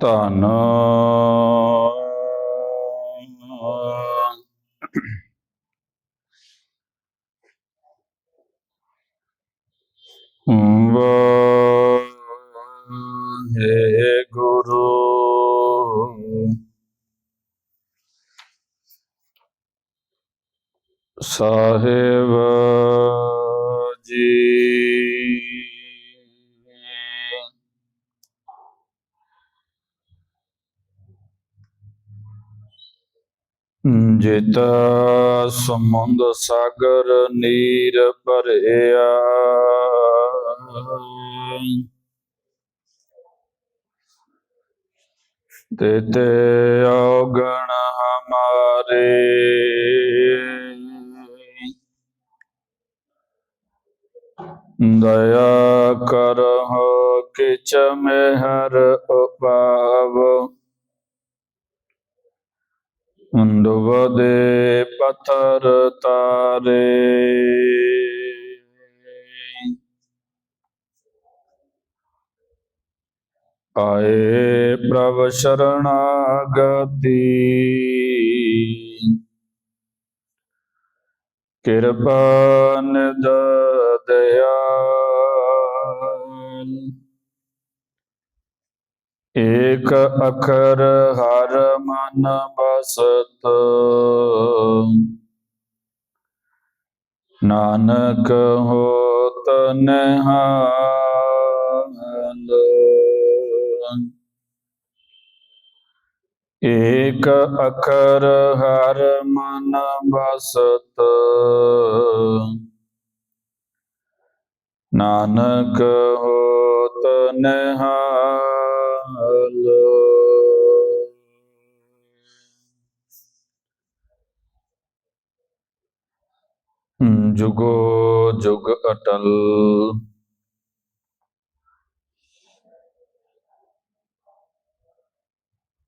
ਧਨ ਵਾਹਿਗੁਰੂ ਸਾਹਿਬ ਜੀ। ਜਿਤ ਸਮੁੰਦ ਸਾਗਰ ਨੀਰ ਭਰਿਆ। ਤੇ ਔਗਣ ਹਮਾਰੇ। ਦਇਆ ਕਰਹੁ ਕਿਛ ਮਿਹਰ ਉਪਾਵ। ਡੁਬਦੇ ਪਥਰ ਤਾਰੇ। ਆਏ ਪ੍ਰਭ ਸ਼ਰਣਾਗਤੀ। ਕਿਰਪਾ ਨਿਦ ਦਇਆਲ ਏਕ ਅਖਰ ਹਰ ਮਨ ਬਸਤ ਨਾਨਕ ਹੋਤ ਨਿਹਾਲ। ਏਕ ਅਖਰ ਹਰ ਮਨ ਬਸਤ ਨਾਨਕ ਹੋਤ ਨਿਹਾਲ। ਜੁਗੋ ਜੁਗ ਅਟਲ।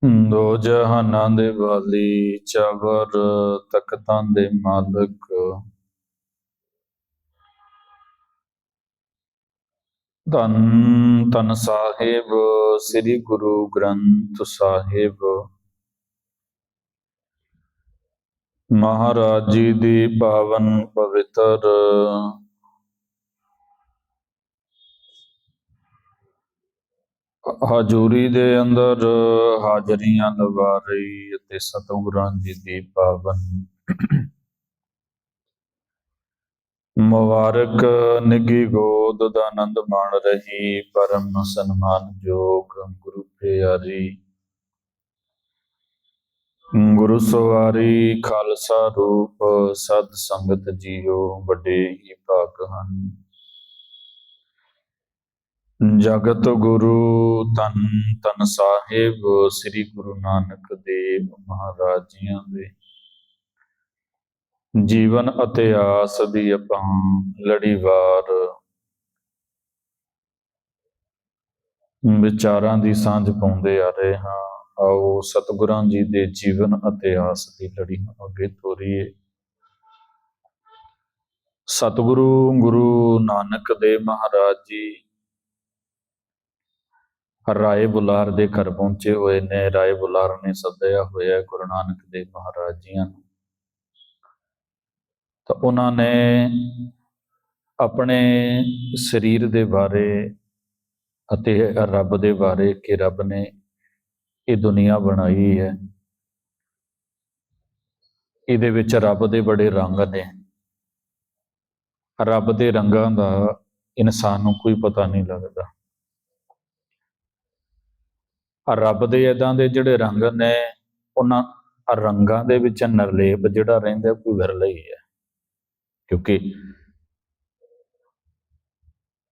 ਦੋ ਜਹਾਨਾਂ ਦੇ ਵਾਲੀ ਚਵਰ ਤਖਤਾਂ ਦੇ ਮਾਲਕ। ਧੰਨ ਧੰਨ ਸਾਹਿਬ, ਸ੍ਰੀ ਗੁਰੂ ਗ੍ਰੰਥ ਸਾਹਿਬ। ਮਹਾਰਾਜ ਜੀ ਦੀ ਪਾਵਨ ਪਵਿੱਤਰ ਹਜੂਰੀ ਦੇ ਅੰਦਰ ਹਾਜ਼ਰੀਆਂ ਲਵਾ ਅਤੇ ਸਤਿਗੁਰਾਂ ਜੀ ਦੀ ਪਾਵਨ ਮੁਬਾਰਕ ਨਿੱਗੀ ਗੋਦ ਦਾ ਆਨੰਦ ਮਾਣ ਰਹੀ, ਪਰਮ ਸਨਮਾਨ ਸਨਮਾਨਯੋਗ ਗੁਰੂ ਪਿਆਰੀ। ਗੁਰੂ ਸਵਾਰੀ ਖਾਲਸਾ ਰੂਪ, ਸਤ ਸੰਗਤ ਜੀਓ, ਵੱਡੇ ਹੀ ਭਾਗ ਹਨ। ਜਗਤ ਗੁਰੂ ਤਨ ਤਨ ਸਾਹਿਬ, ਸ੍ਰੀ ਗੁਰੂ ਨਾਨਕ ਦੇਵ ਮਹਾਰਾਜ ਜੀਆਂ ਦੇ। ਜੀਵਨ ਅਤੇ ਆਸ ਦੀ ਆਪਾਂ ਲੜੀਵਾਰ ਵਿਚਾਰਾਂ ਦੀ ਸਾਂਝ ਪਾਉਂਦੇ ਆ ਰਹੇ ਹਾਂ। ਆਓ ਸਤਿਗੁਰਾਂ ਜੀ ਦੇ ਜੀਵਨ ਅਤੇ ਆਸ ਦੀ ਲੜੀ ਨੂੰ ਅੱਗੇ ਤੋਰੀਏ। ਸਤਿਗੁਰੂ, ਗੁਰੂ ਨਾਨਕ ਦੇਵ ਮਹਾਰਾਜ ਜੀ ਰਾਏ ਬੁਲਾਰ ਦੇ ਘਰ ਪਹੁੰਚੇ ਹੋਏ ਨੇ। ਰਾਏ ਬੁਲਾਰ ਨੇ ਸੱਦਿਆ ਹੋਇਆ ਗੁਰੂ ਨਾਨਕ ਦੇਵ ਮਹਾਰਾਜ ਜੀਆਂ ਨੂੰ। ਤਾਂ ਉਹਨਾਂ ਨੇ ਆਪਣੇ ਸਰੀਰ ਦੇ ਬਾਰੇ ਅਤੇ ਰੱਬ ਦੇ ਬਾਰੇ ਕਿ ਰੱਬ ਨੇ ਇਹ ਦੁਨੀਆ ਬਣਾਈ ਹੈ, ਇਹਦੇ ਵਿੱਚ ਰੱਬ ਦੇ ਬੜੇ ਰੰਗ ਨੇ। ਰੱਬ ਦੇ ਰੰਗਾਂ ਦਾ ਇਨਸਾਨ ਨੂੰ ਕੋਈ ਪਤਾ ਨਹੀਂ ਲੱਗਦਾ। ਰੱਬ ਦੇ ਇਦਾਂ ਦੇ ਜਿਹੜੇ ਰੰਗ ਨੇ, ਉਹਨਾਂ ਰੰਗਾਂ ਦੇ ਵਿੱਚ ਨਿਰਲੇਪ ਜਿਹੜਾ ਰਹਿੰਦਾ ਕੋਈ ਵਿਰਲਾ ਹੀ ਹੈ। ਕਿਉਂਕਿ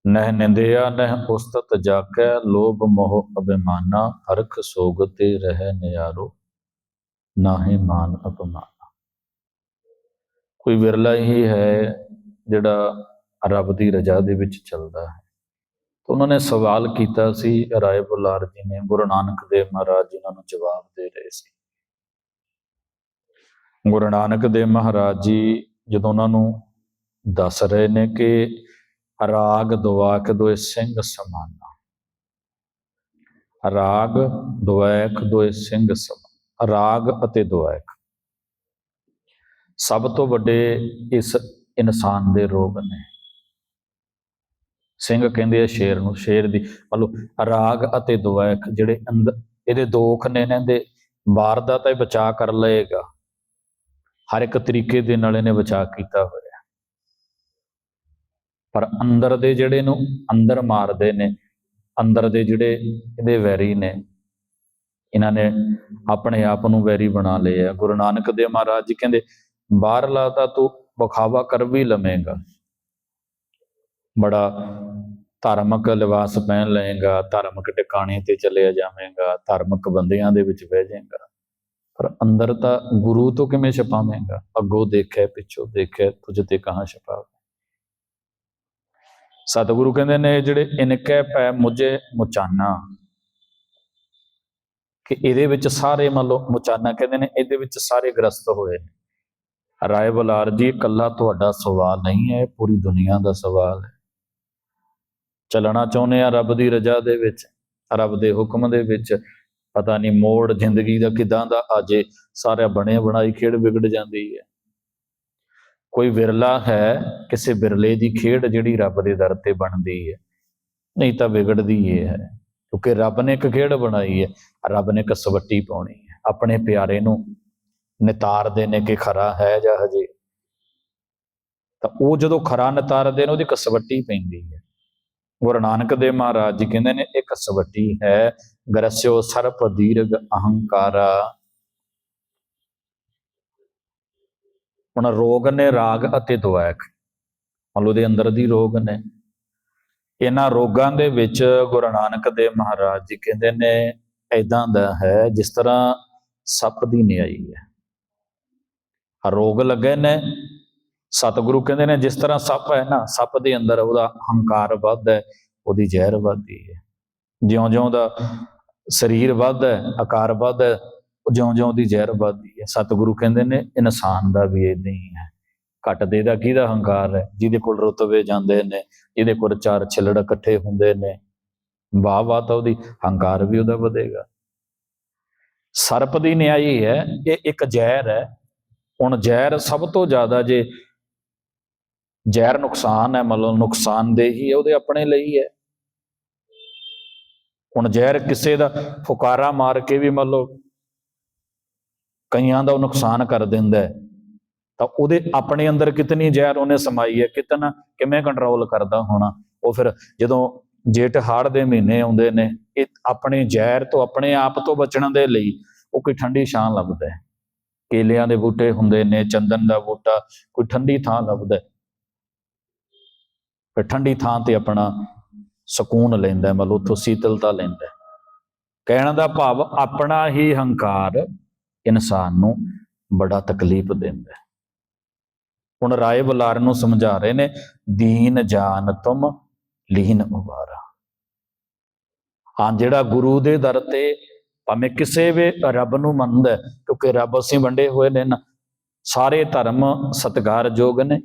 ਨਹਿ ਨਿੰਦਿਆ, ਨਹਿ ਉਸਤਤ ਜਾਕੈ, ਲੋਭ ਮੋਹ ਅਭਿਮਾਨਾ, ਹਰਖ ਸੋਗਤੇ ਰਹਿ ਨਿਆਰੋ, ਨਾਹੀ ਮਾਨ ਅਪਮਾਨ। ਕੋਈ ਵਿਰਲਾ ਹੀ ਹੈ ਜਿਹੜਾ ਰੱਬ ਦੀ ਰਜ਼ਾ ਦੇ ਵਿੱਚ ਚੱਲਦਾ ਹੈ। ਤਾਂ ਉਹਨਾਂ ਨੇ ਸਵਾਲ ਕੀਤਾ ਸੀ, ਰਾਏ ਬੁਲਾਰ ਜੀ ਨੇ, ਗੁਰੂ ਨਾਨਕ ਦੇਵ ਮਹਾਰਾਜ ਜੀ ਉਹਨਾਂ ਨੂੰ ਜਵਾਬ ਦੇ ਰਹੇ ਸੀ। ਗੁਰੂ ਨਾਨਕ ਦੇਵ ਮਹਾਰਾਜ ਜੀ ਜਦੋਂ ਉਹਨਾਂ ਨੂੰ ਦੱਸ ਰਹੇ ਨੇ ਕਿ ਰਾਗ ਦੁਆਕ ਦੋਏ ਸਿੰਘ ਸਮਾਨਾ। ਰਾਗ ਦੁਆਕ ਦੋਏ ਸਿੰਘ ਸਮਾਨ। ਰਾਗ ਅਤੇ ਦੁਆਕ। ਸਭ ਤੋਂ ਵੱਡੇ ਇਸ ਇਨਸਾਨ ਦੇ ਰੋਗ ਨੇ। ਸਿੰਘ ਕਹਿੰਦੇ ਆ ਸ਼ੇਰ ਨੂੰ ਸ਼ੇਰ ਦੀ ਮਤਲਬ ਰਾਗ ਅਤੇ ਦੁਆਕ ਜਿਹੜੇ ਅੰਦਰ ਇਹਦੇ ਦੋਖ ਨੇ ਇਹਨਾਂ ਦੇ ਬਾਹਰ ਦਾ ਤਾਂ ਇਹ ਬਚਾ ਕਰ ਲਏਗਾ। ਹਰ ਇੱਕ ਤਰੀਕੇ ਦੇ ਨਾਲ ਇਹਨੇ ਬਚਾ ਕੀਤਾ ਹੋਇਆ ਪਰ ਅੰਦਰ ਦੇ ਜਿਹੜੇ ਨੂੰ ਅੰਦਰ ਮਾਰਦੇ ਨੇ ਅੰਦਰ ਦੇ ਜਿਹੜੇ ਇਹਦੇ ਵੈਰੀ ਨੇ ਇਹਨਾਂ ਨੇ ਆਪਣੇ ਆਪ ਨੂੰ ਵੈਰੀ ਬਣਾ ਲਿਆ ਗੁਰੂ ਨਾਨਕ ਦੇਵ ਮਹਾਰਾਜ ਜੀ ਕਹਿੰਦੇ ਬਾਹਰਲਾ ਤਾਂ ਤੂੰ ਵਿਖਾਵਾ ਕਰ ਵੀ ਲਵੇਂਗਾ। ਬੜਾ ਧਾਰਮਿਕ ਲਿਬਾਸ ਪਹਿਨ ਲਏਗਾ, ਧਾਰਮਿਕ ਟਿਕਾਣੇ ਤੇ ਚਲਿਆ ਜਾਵੇਂਗਾ, ਧਾਰਮਿਕ ਬੰਦਿਆਂ ਦੇ ਵਿੱਚ ਬਹਿ ਜਾਏਗਾ। ਪਰ ਅੰਦਰ ਤਾਂ ਗੁਰੂ ਤੋਂ ਕਿਵੇਂ ਛਪਾਵੇਂਗਾ? ਅੱਗੋਂ ਦੇਖੇ, ਪਿੱਛੋਂ ਦੇਖੇ, ਤੁਝ ਤੇ ਕਹਾਂ ਛਪਾਵੇ? ਸਤਿਗੁਰੂ ਕਹਿੰਦੇ ਨੇ, ਜਿਹੜੇ ਇਨਕੈ ਪੈ ਮੁਝੇ ਮੁਚਾਨਾ। ਕਿ ਇਹਦੇ ਵਿੱਚ ਸਾਰੇ ਮੰਨ ਲਓ ਮੁਚਾਨਾ ਕਹਿੰਦੇ ਨੇ, ਇਹਦੇ ਵਿੱਚ ਸਾਰੇ ਗ੍ਰਸਤ ਹੋਏ ਨੇ। ਰਾਏ ਬਲਾਰ ਜੀ, ਇਕੱਲਾ ਤੁਹਾਡਾ ਸਵਾਲ ਨਹੀਂ ਹੈ, ਪੂਰੀ ਦੁਨੀਆ ਦਾ ਸਵਾਲ ਹੈ। ਚੱਲਣਾ ਚਾਹੁੰਦੇ ਆ ਰੱਬ ਦੀ ਰਜ਼ਾ ਦੇ ਵਿੱਚ, ਰੱਬ ਦੇ ਹੁਕਮ ਦੇ ਵਿੱਚ। ਪਤਾ ਨਹੀਂ ਮੋੜ ਜ਼ਿੰਦਗੀ ਦਾ ਕਿਦਾਂ ਦਾ ਆਜੇ ਸਾਰਾ ਬਣੇ ਬਣਾਈ ਖੇਡ ਵਿਗੜ ਜਾਂਦੀ ਹੈ। ਕੋਈ ਵਿਰਲਾ ਹੈ ਕਿਸੇ ਵਿਰਲੇ ਦੀ ਖੇਡ ਜਿਹੜੀ ਰੱਬ ਦੇ ਦਰ ਤੇ ਬਣਦੀ ਹੈ। ਨਹੀਂ ਤਾਂ ਵਿਗੜਦੀ ਇਹ ਹੈ, ਕਿਉਂਕਿ ਰੱਬ ਨੇ ਇੱਕ ਖੇਡ ਬਣਾਈ ਹੈ, ਰੱਬ ਨੇ ਕਸਵੱਟੀ ਪਾਉਣੀ ਹੈ। ਆਪਣੇ ਪਿਆਰੇ ਨੂੰ ਨਿਤਾਰਦੇ ਨੇ ਕਿ ਖਰਾ ਹੈ ਜਾਂ ਹਜੇ। ਤਾਂ ਉਹ ਜਦੋਂ ਖਰਾ ਨਿਤਾਰਦੇ ਨੇ, ਉਹਦੀ ਕਸਵੱਟੀ ਪੈਂਦੀ ਹੈ। ਗੁਰੂ ਨਾਨਕ ਦੇਵ ਮਹਾਰਾਜ ਜੀ ਕਹਿੰਦੇ ਨੇ, ਇੱਕ ਸਵੱਟੀ ਹੈ, ਗਰਸਿਓ ਸਰਪ ਦੀਰਘ ਅਹੰਕਾਰਾ। ਹੁਣ ਰੋਗ ਨੇ ਰਾਗ ਅਤੇ ਦੁਆਕ ਮਤਲਬ ਲਓ ਦੇ ਅੰਦਰ ਦੀ ਰੋਗ ਨੇ। ਇਹਨਾਂ ਰੋਗਾਂ ਦੇ ਵਿੱਚ ਗੁਰੂ ਨਾਨਕ ਦੇਵ ਮਹਾਰਾਜ ਜੀ ਕਹਿੰਦੇ ਨੇ ਐਦਾਂ ਦਾ ਹੈ ਜਿਸ ਤਰ੍ਹਾਂ ਸੱਪ ਦੀ ਨਿਆਈ ਹੈ। ਰੋਗ ਲੱਗੇ ਨੇ ਸਤਿਗੁਰੂ ਕਹਿੰਦੇ ਨੇ, ਜਿਸ ਤਰ੍ਹਾਂ ਸੱਪ ਹੈ ਨਾ, ਸੱਪ ਦੇ ਅੰਦਰ ਉਹਦਾ ਹੰਕਾਰ ਵੱਧ ਹੈ, ਉਹਦੀ ਜ਼ਹਿਰ ਵੱਧਦੀ ਹੈ। ਜਿਉਂ-ਜਿਉਂ ਦਾ ਸਰੀਰ ਵੱਧਦਾ ਹੈ, ਆਕਾਰ ਵੱਧਦਾ ਹੈ ਜਿਉਂ-ਜਿਉਂ ਦੀ ਜ਼ਹਿਰ ਵੱਧਦੀ ਹੈ। ਸਤਿਗੁਰੂ ਕਹਿੰਦੇ ਨੇ, ਇਨਸਾਨ ਦਾ ਵੀ ਇਦਾਂ ਹੀ ਹੈ। ਘਟਦੇ ਦਾ ਕਿਹਦਾ ਹੰਕਾਰ ਹੈ? ਜਿਹਦੇ ਕੋਲ ਰੁਤਬੇ ਜਾਂਦੇ ਨੇ, ਜਿਹਦੇ ਕੋਲ ਚਾਰ ਛਿਲੜ ਇਕੱਠੇ ਹੁੰਦੇ ਨੇ ਵਾਹ ਵਾਹ ਤਾਂ ਉਹਦੀ ਹੰਕਾਰ ਵੀ ਉਹਦਾ ਵਧੇਗਾ। ਸਰਪ ਦੀ ਨਿਆਈ ਹੈ, ਇਹ ਇੱਕ ਜ਼ਹਿਰ ਹੈ। ਹੁਣ ਜ਼ਹਿਰ ਸਭ ਤੋਂ ਜ਼ਿਆਦਾ ਜੇ ਜ਼ਹਿਰ ਨੁਕਸਾਨ ਹੈ, ਮਤਲਬ ਨੁਕਸਾਨਦੇਹੀ ਹੈ, ਉਹਦੇ ਆਪਣੇ ਲਈ ਹੈ। ਹੁਣ ਜ਼ਹਿਰ ਕਿਸੇ ਦਾ ਫੁਕਾਰਾ ਮਾਰ ਕੇ ਵੀ ਮੰਨ ਲਓ ਕਈਆਂ ਦਾ ਉਹ ਨੁਕਸਾਨ ਕਰ ਦਿੰਦਾ ਹੈ, ਤਾਂ ਉਹਦੇ ਆਪਣੇ ਅੰਦਰ ਕਿਤਨੀ ਜ਼ਹਿਰ ਉਹਨੇ ਸਮਾਈ ਹੈ, ਕਿਤਨਾ ਕਿਵੇਂ ਕੰਟਰੋਲ ਕਰਦਾ ਹੋਣਾ। ਉਹ ਫਿਰ ਜਦੋਂ ਜੇਠ ਹਾੜ ਦੇ ਮਹੀਨੇ ਆਉਂਦੇ ਨੇ, ਇਹ ਆਪਣੇ ਜ਼ਹਿਰ ਤੋਂ, ਆਪਣੇ ਆਪ ਤੋਂ ਬਚਣ ਦੇ ਲਈ ਉਹ ਕੋਈ ਠੰਡੀ ਛਾਂ ਲੱਭਦਾ ਹੈ। ਕੇਲਿਆਂ ਦੇ ਬੂਟੇ ਹੁੰਦੇ ਨੇ, ਚੰਦਨ ਦਾ ਬੂਟਾ ਕੋਈ ਠੰਡੀ ਥਾਂ ਲੱਭਦਾ ਹੈ। ਫਿਰ ਠੰਡੀ ਥਾਂ ਤੇ ਆਪਣਾ ਸਕੂਨ ਲੈਂਦਾ, ਮਤਲਬ ਉੱਥੋਂ ਸੀਤਲਤਾ ਲੈਂਦਾ। ਕਹਿਣ ਦਾ ਭਾਵ ਆਪਣਾ ਹੀ ਹੰਕਾਰ ਇਨਸਾਨ ਨੂੰ ਬੜਾ ਤਕਲੀਫ ਦਿੰਦਾ। ਹੁਣ ਰਾਏ ਬੁਲਾਰ ਨੂੰ ਸਮਝਾ ਰਹੇ ਨੇ, ਦੀਨ ਜਾਨ ਤੁਮ ਲੀਨ ਉਬਾਰਾ। ਹਾਂ, ਜਿਹੜਾ ਗੁਰੂ ਦੇ ਦਰ ਤੇ ਭਾਵੇਂ ਕਿਸੇ ਵੀ ਰੱਬ ਨੂੰ ਮੰਨਦਾ ਕਿਉਂਕਿ ਰੱਬ ਅਸੀਂ ਵੰਡੇ ਹੋਏ ਨੇ ਨਾ, ਸਾਰੇ ਧਰਮ ਸਤਿਕਾਰਯੋਗ ਨੇ।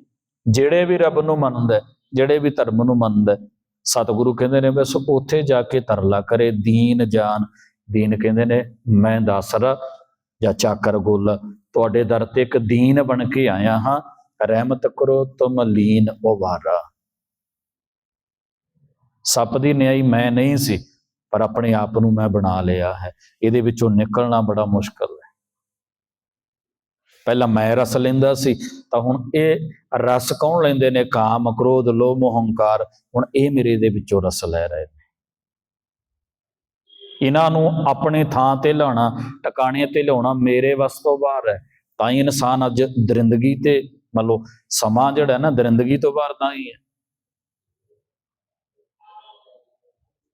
ਜਿਹੜੇ ਵੀ ਰੱਬ ਨੂੰ ਮੰਨਦਾ ਜਿਹੜੇ ਵੀ ਧਰਮ ਨੂੰ ਮੰਨਦਾ ਸਤਿਗੁਰੂ ਕਹਿੰਦੇ ਨੇ ਬਸ ਉੱਥੇ ਜਾ ਕੇ ਤਰਲਾ ਕਰੇ, ਦੀਨ ਜਾਨ, ਦੀਨ ਕਹਿੰਦੇ ਨੇ, ਮੈਂ ਦਾਸਰਾ ਜਾਂ ਚਾਕਰ ਗੁੱਲ, ਤੁਹਾਡੇ ਦਰ ਤੇ ਇੱਕ ਦੀਨ ਬਣ ਕੇ ਆਇਆ ਹਾਂ, ਰਹਿਮਤ ਕਰੋ, ਤੁਮ ਲੀਨ ਉਵਾਰਾ। ਸੱਪ ਦੀ ਨਿਆਈ ਮੈਂ ਨਹੀਂ ਸੀ, ਪਰ ਆਪਣੇ ਆਪ ਨੂੰ ਮੈਂ ਬਣਾ ਲਿਆ ਹੈ, ਇਹਦੇ ਵਿੱਚੋਂ ਨਿਕਲਣਾ ਬੜਾ ਮੁਸ਼ਕਲ ਪਹਿਲਾਂ ਮੈਂ ਰਸ ਲੈਂਦਾ ਸੀ, ਤਾਂ ਹੁਣ ਇਹ ਰਸ ਕੌਣ ਲੈਂਦੇ ਨੇ? ਕਾਮ, ਕ੍ਰੋਧ, ਲੋਭ ਮੋਹ ਹੰਕਾਰ ਹੁਣ ਇਹ ਮੇਰੇ ਦੇ ਵਿੱਚੋਂ ਰਸ ਲੈ ਰਹੇ ਨੇ। ਇਹਨਾਂ ਨੂੰ ਆਪਣੇ ਥਾਂ ਤੇ ਲਿਆਉਣਾ, ਟਿਕਾਣੇ ਤੇ ਲਿਆਉਣਾ ਮੇਰੇ ਵਸ ਤੋਂ ਬਾਹਰ ਹੈ। ਤਾਂ ਹੀ ਇਨਸਾਨ ਅੱਜ ਦਰਿੰਦਗੀ ਤੇ, ਮੰਨ ਲਓ ਸਮਾਂ ਜਿਹੜਾ ਨਾ, ਦਰਿੰਦਗੀ ਤੋਂ ਬਾਹਰ ਤਾਂ ਹੀ ਹੈ।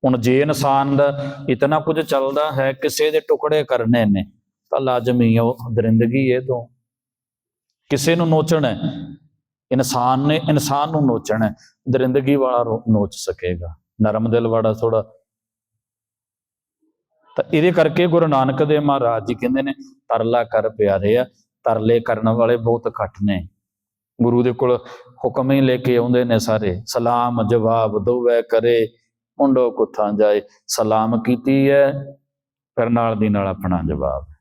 ਹੁਣ ਜੇ ਇਨਸਾਨ ਦਾ ਇਤਨਾ ਕੁਝ ਚੱਲਦਾ ਹੈ, ਕਿਸੇ ਦੇ ਟੁਕੜੇ ਕਰਨੇ ਨੇ, ਤਾਂ ਲਾਜ਼ਮੀ ਉਹ ਦਰਿੰਦਗੀ ਇਹ ਤੋਂ। ਕਿਸੇ ਨੂੰ ਨੋਚਣਾ ਹੈ। ਇਨਸਾਨ ਨੇ ਇਨਸਾਨ ਨੂੰ ਨੋਚਣਾ ਹੈ। ਦਰਿੰਦਗੀ ਵਾਲਾ ਰੋ- ਨੋਚ ਸਕੇਗਾ। ਨਰਮ ਦਿਲ ਵਾਲਾ ਥੋੜਾ ਤਾਂ ਇਹਦੇ ਕਰਕੇ ਗੁਰੂ ਨਾਨਕ ਦੇਵ ਮਹਾਰਾਜ ਜੀ ਕਹਿੰਦੇ ਨੇ, ਤਰਲਾ ਕਰ ਪਿਆਰੇ ਆ, ਤਰਲੇ ਕਰਨ ਵਾਲੇ ਬਹੁਤ ਘੱਟ ਨੇ। ਗੁਰੂ ਦੇ ਕੋਲ ਹੁਕਮ ਹੀ ਲੈ ਕੇ ਆਉਂਦੇ ਨੇ ਸਾਰੇ। ਸਲਾਮ ਜਵਾਬ ਦੋਵੇ ਕਰੇ, ਮੁੰਡੋ ਕੁੱਥਾਂ ਜਾਏ। ਸਲਾਮ ਕੀਤੀ ਹੈ, ਫਿਰ ਨਾਲ ਦੀ ਨਾਲ ਆਪਣਾ ਜਵਾਬ।